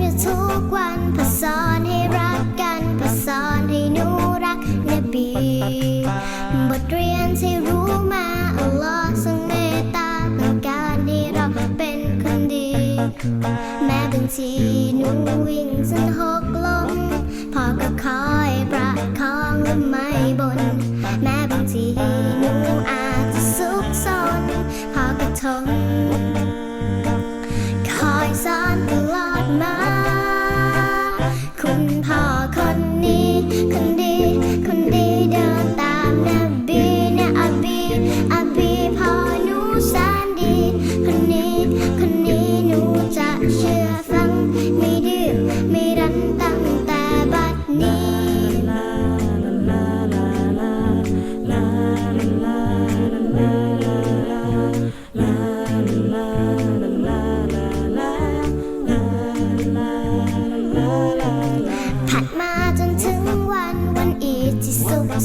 อยู่ทุกวันเพื่อสอนให้รักกันเพื่อสอนให้หนูรักนบีบทเรียนที่รู้มาอัลลอฮ์ทรงเมตตาต้องการให้เราเป็นคนดี แม้บางทีหนูวิ่งจนหกล้มพ่อก็คอยประคองและม่บ คุณพ่อคนนี้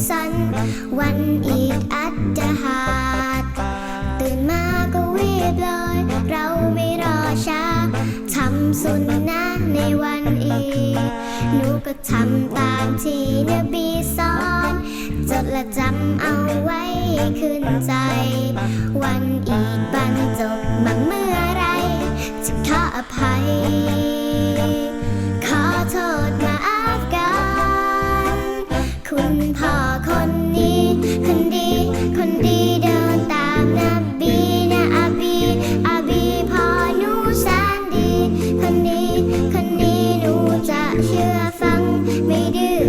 สัน วันอีดอัดดาหาด ตื่นมาก็วีบเลย เราไม่รอช้า ทำสุนนะในวันอีดหนูก็ทำตามที่เนบีสอน จดและจำเอาไว้ขึ้นใจ วันอีดบรรจบมาเมื่อไรจะขออภัย redo.